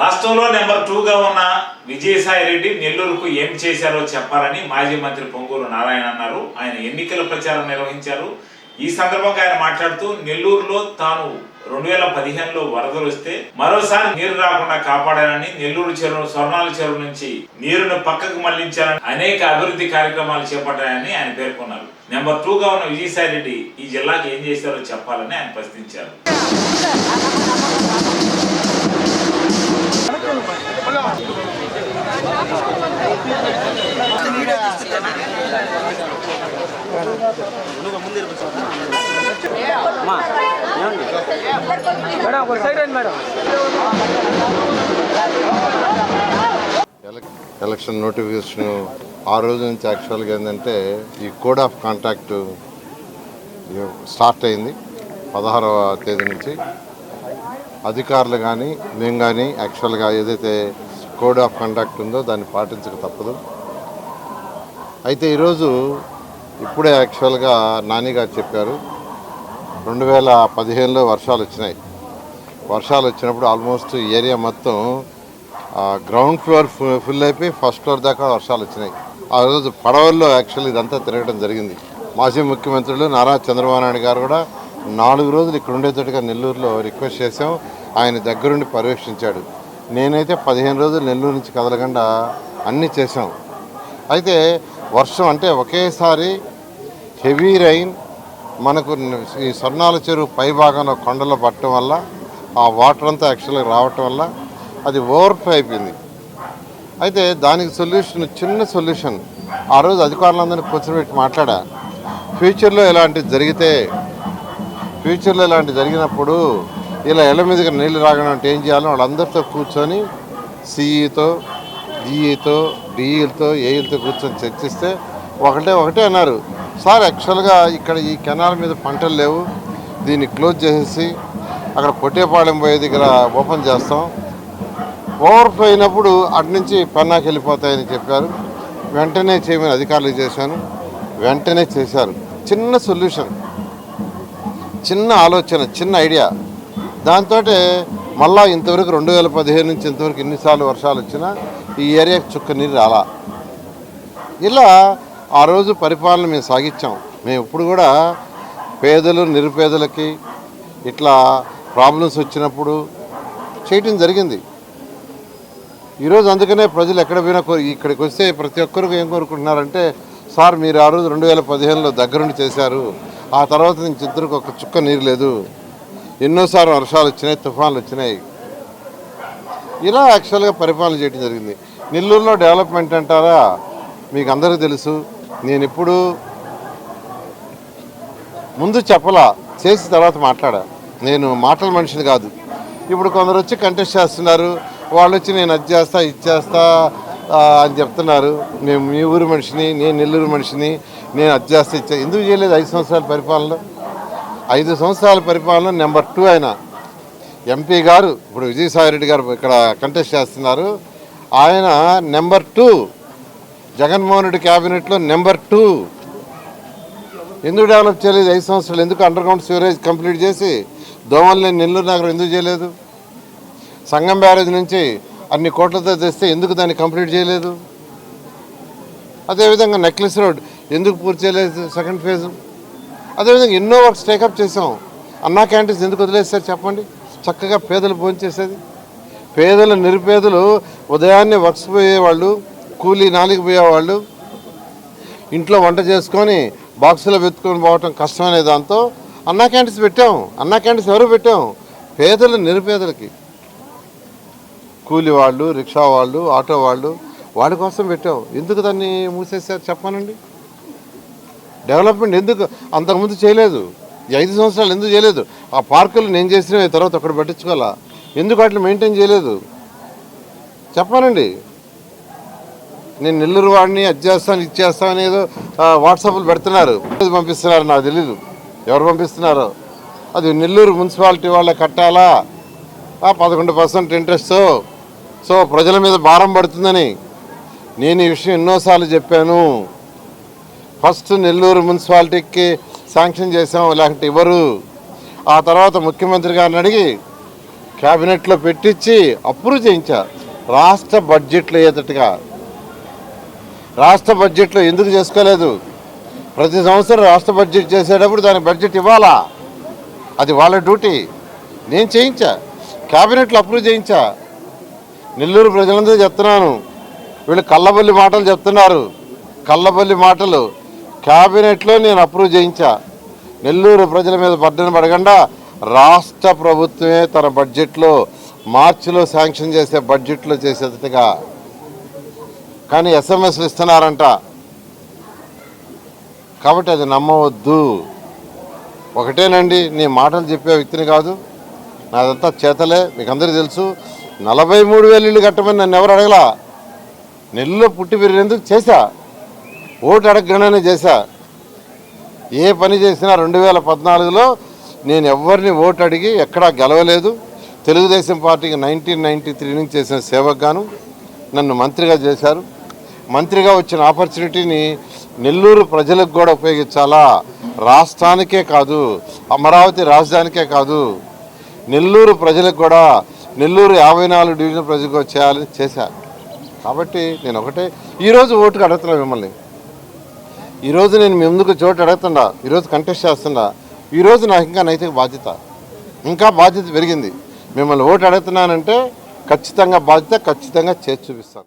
రాష్ట్రంలో నెంబర్ టూగా ఉన్న విజయసాయి రెడ్డి నెల్లూరుకు ఏం చేశారో చెప్పాలని మాజీ మంత్రి పొంగూరు నారాయణ అన్నారు. ఆయన ఎన్నికల ప్రచారం నిర్వహించారు. ఈ సందర్భంగా ఆయన మాట్లాడుతూ నెల్లూరులో తాను రెండు వేల పదిహేనులో వరదలు వస్తే మరోసారి నీరు రాకుండా కాపాడానని నెల్లూరు చెరువు స్వర్ణాల చెరువు నుంచి నీరును పక్కకు మళ్ళించాలని అనేక అభివృద్ధి కార్యక్రమాలు చేపట్టాయని ఆయన పేర్కొన్నారు. నెంబర్ టూగా ఉన్న విజయసాయి రెడ్డి ఈ జిల్లాకి ఏం చేశారో చెప్పాలని ఆయన ప్రశ్నించారు. మేడం ఒక సైడ్ రండి మేడం. ఎలక్- ఎలక్షన్ నోటిఫికేషన్ ఆ రోజు నుంచి యాక్చువల్గా ఏంటంటే ఈ కోడ్ ఆఫ్ కాంటాక్ట్ స్టార్ట్ అయింది పదహారవ తేదీ నుంచి. అధికారులు కానీ మేము కానీ యాక్చువల్గా ఏదైతే కోడ్ ఆఫ్ కండక్ట్ ఉందో దాన్ని పాటించక తప్పదు. అయితే ఈరోజు ఇప్పుడే యాక్చువల్గా నాని గారు చెప్పారు రెండు వేల పదిహేనులో వర్షాలు వచ్చినాయి. వర్షాలు వచ్చినప్పుడు ఆల్మోస్ట్ ఏరియా మొత్తం గ్రౌండ్ ఫ్లోర్ ఫుల్ అయిపోయి ఫస్ట్ ఫ్లోర్ దాకా వర్షాలు వచ్చినాయి. ఆ రోజు పడవల్లో యాక్చువల్లీ ఇదంతా తిరగడం జరిగింది. మాజీ ముఖ్యమంత్రులు నారా చంద్రబాబు నాయుడు గారు కూడా నాలుగు రోజులు ఇక్కడ ఉండేటట్టుగా నెల్లూరులో రిక్వెస్ట్ చేసాం ఆయన దగ్గరుండి పర్యవేక్షించాడు. నేనైతే పదిహేను రోజులు నెల్లూరు నుంచి కదలకుండా అన్నీ చేసాం అయితే వర్షం అంటే ఒకేసారి హెవీ రైన్ మనకు ఈ సొర్ణాల చెరువు పై భాగంలో కొండలో పట్టడం వల్ల ఆ వాటర్ అంతా యాక్చువల్గా రావటం వల్ల అది ఓవర్ఫ్లో అయిపోయింది. అయితే దానికి సొల్యూషన్ చిన్న సొల్యూషన్. ఆ రోజు అధికారులందరినీ కూర్చోబెట్టి మాట్లాడా. ఫ్యూచర్లో ఇలాంటివి జరిగితే ఫ్యూచర్లో ఇలాంటివి జరిగినప్పుడు ఇలా ఇళ్ళ మీదకి నీళ్ళు రాగడం అంటే ఏం చేయాలో? వాళ్ళందరితో కూర్చొని సిఈతో డిఈతో డిఈలతో ఏఈలతో కూర్చొని చర్చిస్తే ఒకటే ఒకటే అన్నారు. సార్ యాక్చువల్గా ఇక్కడ ఈ కెనాల్ మీద పంటలు లేవు. దీన్ని క్లోజ్ చేసేసి అక్కడ కొట్టేపాళెం పోయే దగ్గర ఓపెన్ చేస్తాం. ఓవర్ఫ్లో అయినప్పుడు అటు నుంచి పెన్నాకి వెళ్ళిపోతాయని చెప్పారు. వెంటనే చేయమని అధికారులు చేశాను. వెంటనే చేశారు. చిన్న సొల్యూషన్. చిన్న ఆలోచన చిన్న ఐడియా. దాంతో మళ్ళా ఇంతవరకు రెండు వేల పదిహేను నుంచి ఇంతవరకు ఎన్నిసార్లు వర్షాలు వచ్చినా ఈ ఏరియాకి చుక్క నీరు రాలా. ఇలా ఆ రోజు పరిపాలన మేము సాగించాం. మేము ఇప్పుడు కూడా పేదలు నిరుపేదలకి ఇట్లా ప్రాబ్లమ్స్ వచ్చినప్పుడు చేయటం జరిగింది. ఈరోజు అందుకనే ప్రజలు ఎక్కడ పోయినా కోరి- ఇక్కడికి వస్తే ప్రతి ఒక్కరికి ఏం కోరుకుంటున్నారంటే సార్ మీరు ఆ రోజు రెండు వేల పదిహేనులో దగ్గరుండి చేశారు. ఆ తర్వాత నుంచి ఇద్దరికి ఒక చుక్క నీరు లేదు. ఎన్నోసార్లు వర్షాలు వచ్చినాయి తుఫాన్లు వచ్చినాయి. ఇలా యాక్చువల్గా పరిపాలన చేయడం జరిగింది. నెల్లూరులో డెవలప్మెంట్ అంటారా? మీకు అందరికీ తెలుసు. నేను ఇప్పుడు ముందు చెప్పలా చేసిన తర్వాత మాట్లాడా. నేను మాటల మనిషిని కాదు. ఇప్పుడు కొందరు వచ్చి కంటెస్ట్ చేస్తున్నారు. వాళ్ళు వచ్చి నేను అది చేస్తా ఇది చేస్తా అని చెప్తున్నారు. నేను మీ ఊరు మనిషిని నేను నెల్లూరు మనిషిని నేను అది ఇచ్చా. ఎందుకు చేయలేదు ఐదు సంవత్సరాల పరిపాలన ఐదు సంవత్సరాల పరిపాలన నెంబర్ టూ ఆయన. ఎంపీ గారు ఇప్పుడు విజయసాయిరెడ్డి గారు ఇక్కడ కంటెస్ట్ చేస్తున్నారు. ఆయన నెంబర్ టూ. జగన్మోహన్ రెడ్డి క్యాబినెట్లో నెంబర్ టూ. ఎందుకు డెవలప్ చేయలేదు? ఐదు సంవత్సరాలు ఎందుకు అండర్ గ్రౌండ్ సివరేజ్ కంప్లీట్ చేసి దోమల్ని నెల్లూరు నగరం ఎందుకు చేయలేదు? సంగం బ్యారేజ్ నుంచి అన్ని కోట్లతో తెస్తే ఎందుకు దాన్ని కంప్లీట్ చేయలేదు? అదేవిధంగా నెక్లెస్ రోడ్ ఎందుకు పూర్తి చేయలేదు సెకండ్ ఫేజ్ అదేవిధంగా ఎన్నో వర్క్స్ టేకప్ చేసాం అన్నా క్యాంటీన్స్ ఎందుకు వదిలేస్తారు చెప్పండి? చక్కగా పేదలు భోంచేసేది పేదలు నిరుపేదలు ఉదయాన్నే వర్క్స్ పోయేవాళ్ళు కూలీ నాలికి పోయేవాళ్ళు. ఇంట్లో వంట చేసుకొని బాక్సులో వెతుకొని పోవటం కష్టమనే దాంతో అన్నా క్యాంటీన్స్ పెట్టాం. అన్నా క్యాంటీన్స్ ఎవరు పెట్టాం? పేదలు నిరుపేదలకి. కూలి వాళ్ళు రిక్షా వాళ్ళు ఆటో వాళ్ళు వాడి కోసం పెట్టావు. ఎందుకు దాన్ని మూసేశారు? చెప్పానండి డెవలప్మెంట్ ఎందుకు? అంతకుముందు చేయలేదు. ఈ ఐదు సంవత్సరాలు ఎందుకు చేయలేదు? ఆ పార్కులు నేను చేసినవి తర్వాత అక్కడ పట్టించుకోవాలా? ఎందుకు వాటిని మెయింటైన్ చేయలేదు? చెప్పానండి నేను నెల్లూరు వాడిని అది చేస్తాను ఇది చేస్తాను ఏదో వాట్సాప్లు పెడుతున్నారు. పంపిస్తున్నారు నాకు తెలీదు. ఎవరు పంపిస్తున్నారో? అది నెల్లూరు మున్సిపాలిటీ వాళ్ళే కట్టాలా? పదకొండు పర్సెంట్ ఇంట్రెస్ట్. సో ప్రజల మీద భారం పడుతుందని. నేను ఈ విషయం ఎన్నోసార్లు చెప్పాను. ఫస్ట్ నెల్లూరు మున్సిపాలిటీకి శాంక్షన్ చేసాం లేకపోతే ఇవ్వరు ఆ తర్వాత ముఖ్యమంత్రి గారిని అడిగి క్యాబినెట్లో పెట్టించి అప్రూవ్ చేయించా. రాష్ట్ర బడ్జెట్లో అయ్యేటట్టుగా రాష్ట్ర బడ్జెట్లో ఎందుకు చేసుకోలేదు? ప్రతి సంవత్సరం రాష్ట్ర బడ్జెట్ చేసేటప్పుడు దానికి బడ్జెట్ ఇవ్వాలా? అది వాళ్ళ డ్యూటీ. నేను చేయించా. క్యాబినెట్లో అప్రూవ్ చేయించా. నెల్లూరు ప్రజలందరూ చెప్తున్నాను. వీళ్ళు కళ్ళబొల్లి మాటలు చెప్తున్నారు. కళ్ళబొల్లి మాటలు. క్యాబినెట్లో నేను అప్రూవ్ చేయించా. నెల్లూరు ప్రజల మీద పడ్డని పడకుండా రాష్ట్ర ప్రభుత్వమే తన బడ్జెట్లో మార్చిలో శాంక్షన్ చేసే బడ్జెట్లో చేసేదిగా కానీ ఎస్ఎంఎస్లు ఇస్తున్నారంట. కాబట్టి అది నమ్మవద్దు. ఒకటేనండి నీ మాటలు చెప్పే వ్యక్తిని కాదు. నాదంతా చేతలే మీకు అందరికీ తెలుసు. నలభై మూడు వేలు ఇల్లు కట్టమని నన్ను ఎవరు అడగలా? నెల్లో పుట్టి పెరిగినందుకు చేశా. ఓటు అడగగానే చేశా. ఏ పని చేసినా రెండు వేల పద్నాలుగులో నేను ఎవరిని ఓటు అడిగి ఎక్కడా గెలవలేదు. తెలుగుదేశం పార్టీకి నైన్టీన్ నైంటీ త్రీ నుంచి చేసిన సేవకు గాను నన్ను మంత్రిగా చేశారు. మంత్రిగా వచ్చిన ఆపర్చునిటీని నెల్లూరు ప్రజలకు కూడా ఉపయోగించాలా? రాష్ట్రానికే కాదు అమరావతి రాజధానికే కాదు. నెల్లూరు ప్రజలకు కూడా నెల్లూరు యాభై నాలుగు డివిజన్ ప్రజలకు చేయాలని చేశా. కాబట్టి నేను ఒకటే ఈరోజు ఓటుకు అడుగుతున్నా మిమ్మల్ని. ఈరోజు నేను మీ ముందుకు చోటు అడుగుతున్నా ఈరోజు కంటెస్ట్ చేస్తున్నా ఈరోజు నాకు ఇంకా నైతిక బాధ్యత. ఇంకా బాధ్యత పెరిగింది. మిమ్మల్ని ఓటు అడుగుతున్నానంటే ఖచ్చితంగా బాధ్యత ఖచ్చితంగా చేసి చూపిస్తాను.